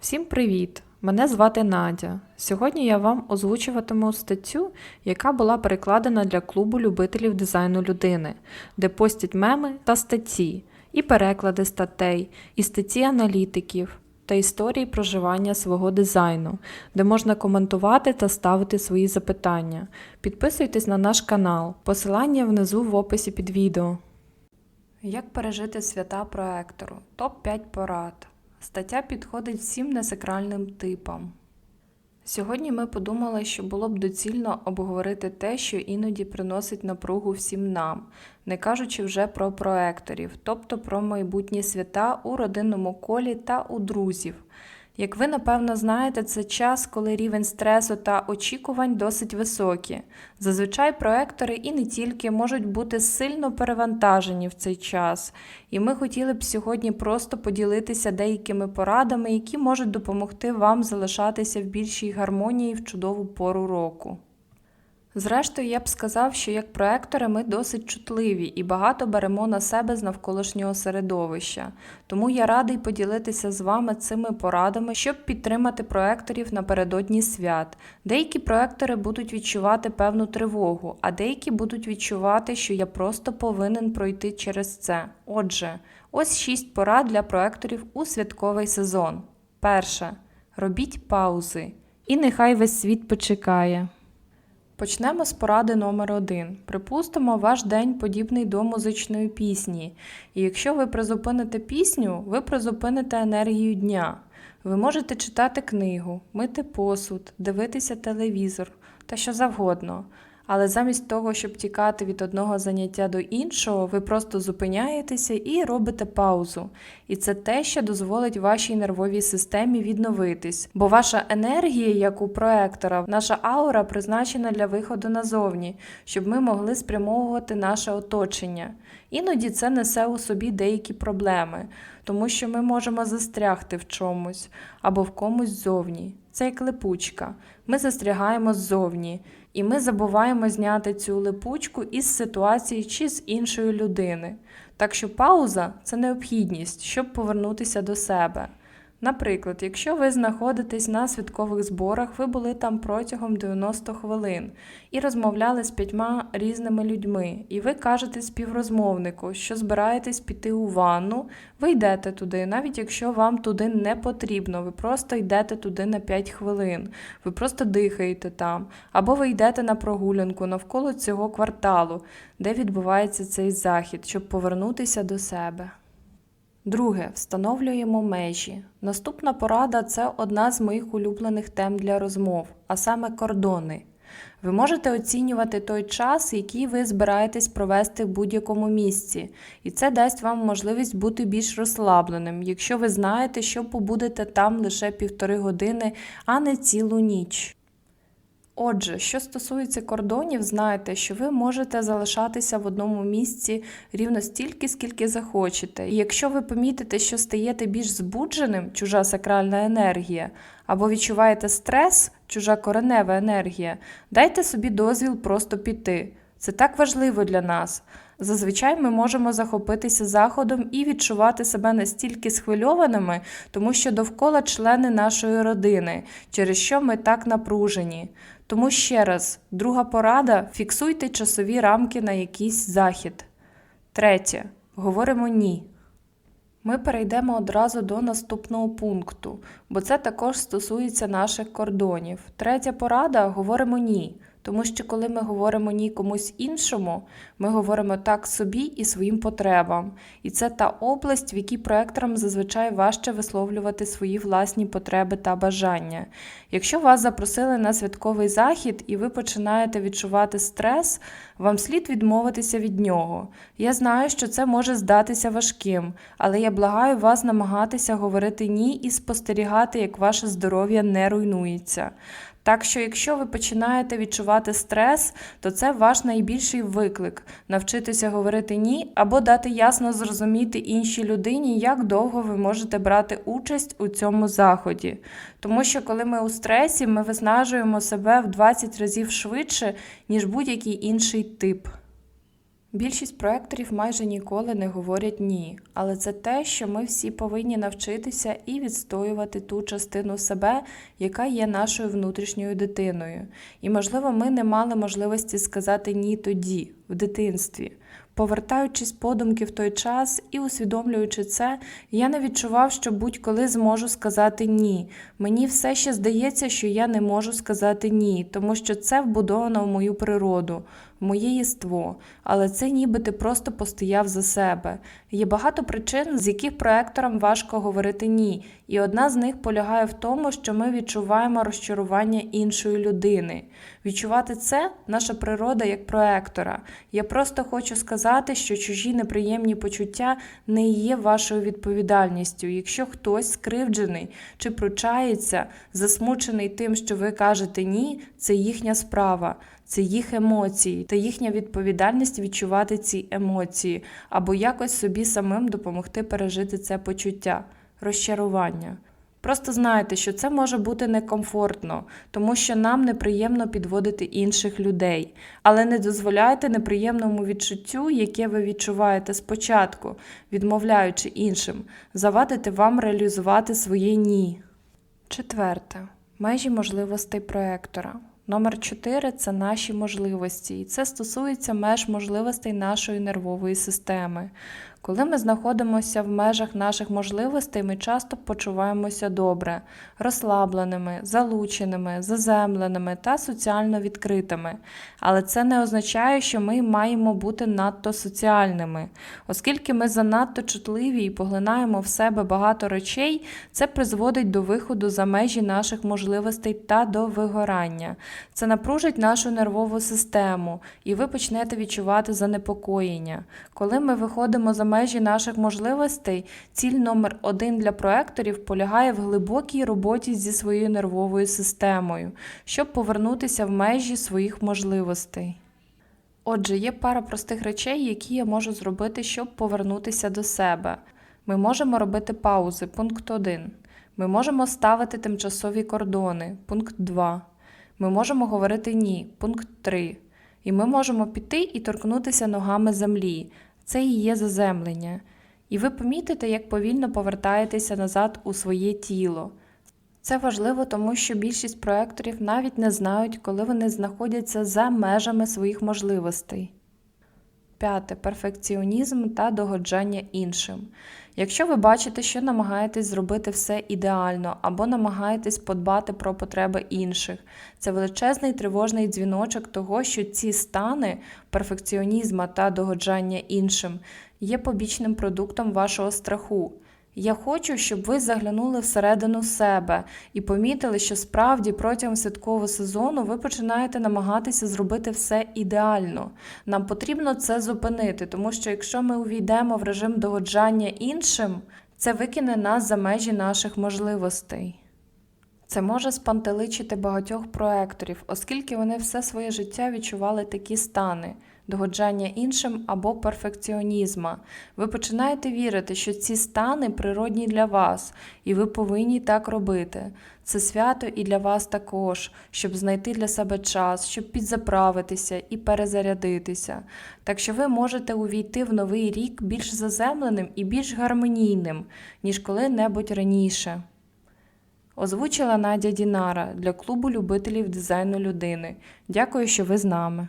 Всім привіт! Мене звати Надя. Сьогодні я вам озвучуватиму статтю, яка була перекладена для клубу любителів дизайну людини, де постять меми та статті, і переклади статей, і статті аналітиків та історії проживання свого дизайну, де можна коментувати та ставити свої запитання. Підписуйтесь на наш канал, посилання внизу в описі під відео. Як пережити свята проектору? Топ-5 порад. Стаття підходить всім несакральним типам. Сьогодні ми подумали, що було б доцільно обговорити те, що іноді приносить напругу всім нам, не кажучи вже про проекторів, тобто про майбутні свята у родинному колі та у друзів. Як ви напевно знаєте, це час, коли рівень стресу та очікувань досить високі. Зазвичай проектори і не тільки можуть бути сильно перевантажені в цей час, і ми хотіли б сьогодні просто поділитися деякими порадами, які можуть допомогти вам залишатися в більшій гармонії в чудову пору року. Зрештою, я б сказав, що як проектори ми досить чутливі і багато беремо на себе з навколишнього середовища. Тому я радий поділитися з вами цими порадами, щоб підтримати проекторів напередодні свят. Деякі проектори будуть відчувати певну тривогу, а деякі будуть відчувати, що я просто повинен пройти через це. Отже, ось шість порад для проекторів у святковий сезон. Перше. Робіть паузи. І нехай весь світ почекає. Почнемо з поради номер один. Припустимо, ваш день подібний до музичної пісні. І якщо ви призупините пісню, ви призупините енергію дня. Ви можете читати книгу, мити посуд, дивитися телевізор та що завгодно. Але замість того, щоб тікати від одного заняття до іншого, ви просто зупиняєтеся і робите паузу. І це те, що дозволить вашій нервовій системі відновитись. Бо ваша енергія, як у проектора, наша аура призначена для виходу назовні, щоб ми могли спрямовувати наше оточення. Іноді це несе у собі деякі проблеми, тому що ми можемо застрягти в чомусь або в комусь ззовні. Це як липучка. Ми застрягаємо ззовні, і ми забуваємо зняти цю липучку із ситуації чи з іншої людини. Так що пауза це необхідність, щоб повернутися до себе. Наприклад, якщо ви знаходитесь на святкових зборах, ви були там протягом 90 хвилин і розмовляли з п'ятьма різними людьми, і ви кажете співрозмовнику, що збираєтесь піти у ванну, ви йдете туди, навіть якщо вам туди не потрібно, ви просто йдете туди на 5 хвилин, ви просто дихаєте там, або ви йдете на прогулянку навколо цього кварталу, де відбувається цей захід, щоб повернутися до себе. Друге, встановлюємо межі. Наступна порада це одна з моїх улюблених тем для розмов, а саме кордони. Ви можете оцінювати той час, який ви збираєтесь провести в будь-якому місці, і це дасть вам можливість бути більш розслабленим, якщо ви знаєте, що побудете там лише півтори години, а не цілу ніч. Отже, що стосується кордонів, знайте, що ви можете залишатися в одному місці рівно стільки, скільки захочете. І якщо ви помітите, що стаєте більш збудженим, чужа сакральна енергія, або відчуваєте стрес, чужа коренева енергія, дайте собі дозвіл просто піти. Це так важливо для нас. Зазвичай ми можемо захопитися заходом і відчувати себе настільки схвильованими, тому що довкола члени нашої родини, через що ми так напружені. Тому ще раз, друга порада фіксуйте часові рамки на якийсь захід. Третє. Говоримо ні. Ми перейдемо одразу до наступного пункту, бо це також стосується наших кордонів. Третя порада говоримо ні. Тому що коли ми говоримо ні комусь іншому, ми говоримо так собі і своїм потребам. І це та область, в якій проекторам зазвичай важче висловлювати свої власні потреби та бажання. Якщо вас запросили на святковий захід і ви починаєте відчувати стрес, вам слід відмовитися від нього. Я знаю, що це може здатися важким, але я благаю вас намагатися говорити ні і спостерігати, як ваше здоров'я не руйнується. Так що, якщо ви починаєте відчувати стрес, то це ваш найбільший виклик навчитися говорити ні або дати ясно зрозуміти іншій людині, як довго ви можете брати участь у цьому заході. Тому що коли ми у стресі, ми виснажуємо себе в 20 разів швидше, ніж будь-який інший тип. Більшість проекторів майже ніколи не говорять ні, але це те, що ми всі повинні навчитися і відстоювати ту частину себе, яка є нашою внутрішньою дитиною. І, можливо, ми не мали можливості сказати ні тоді, в дитинстві. Повертаючись подумки в той час і усвідомлюючи це, я не відчував, що будь-коли зможу сказати ні. Мені все ще здається, що я не можу сказати ні, тому що це вбудовано в мою природу, моє єство. Але це ніби ти просто постояв за себе. Є багато причин, з яких проекторам важко говорити ні, і одна з них полягає в тому, що ми відчуваємо розчарування іншої людини. Відчувати це наша природа як проектора. Я просто хочу сказати, що чужі неприємні почуття не є вашою відповідальністю. Якщо хтось скривджений чи пручається, засмучений тим, що ви кажете ні, це їхня справа. Це їх емоції та їхня відповідальність відчувати ці емоції або якось собі самим допомогти пережити це почуття, розчарування. Просто знайте, що це може бути некомфортно, тому що нам неприємно підводити інших людей, але не дозволяйте неприємному відчуттю, яке ви відчуваєте спочатку, відмовляючи іншим, завадити вам реалізувати своє ні. Четверте. Межі можливостей проектора. Номер 4 це наші можливості, і це стосується меж можливостей нашої нервової системи. Коли ми знаходимося в межах наших можливостей, ми часто почуваємося добре, розслабленими, залученими, заземленими та соціально відкритими. Але це не означає, що ми маємо бути надто соціальними. Оскільки ми занадто чутливі і поглинаємо в себе багато речей, це призводить до виходу за межі наших можливостей та до вигорання. Це напружить нашу нервову систему, і ви почнете відчувати занепокоєння. Коли ми виходимо за межі наших можливостей, ціль номер один для проекторів полягає в глибокій роботі зі своєю нервовою системою, щоб повернутися в межі своїх можливостей. Отже, є пара простих речей, які я можу зробити, щоб повернутися до себе. Ми можемо робити паузи, пункт 1. Ми можемо ставити тимчасові кордони, пункт 2. Ми можемо говорити ні, пункт 3. І ми можемо піти і торкнутися ногами землі. Це і є заземлення. І ви помітите, як повільно повертаєтеся назад у своє тіло. Це важливо, тому що більшість проекторів навіть не знають, коли вони знаходяться за межами своїх можливостей. П'яте перфекціонізм та догоджання іншим. Якщо ви бачите, що намагаєтесь зробити все ідеально або намагаєтесь подбати про потреби інших, це величезний тривожний дзвіночок того, що ці стани перфекціонізма та догоджання іншим є побічним продуктом вашого страху. Я хочу, щоб ви заглянули всередину себе і помітили, що справді протягом святкового сезону ви починаєте намагатися зробити все ідеально. Нам потрібно це зупинити, тому що якщо ми увійдемо в режим догоджання іншим, це викине нас за межі наших можливостей. Це може спантеличити багатьох проекторів, оскільки вони все своє життя відчували такі стани догоджання іншим або перфекціонізма. Ви починаєте вірити, що ці стани природні для вас, і ви повинні так робити. Це свято і для вас також, щоб знайти для себе час, щоб підзаправитися і перезарядитися. Так що ви можете увійти в новий рік більш заземленим і більш гармонійним, ніж коли-небудь раніше. Озвучила Надя Дінара для клубу любителів дизайну людини. Дякую, що ви з нами.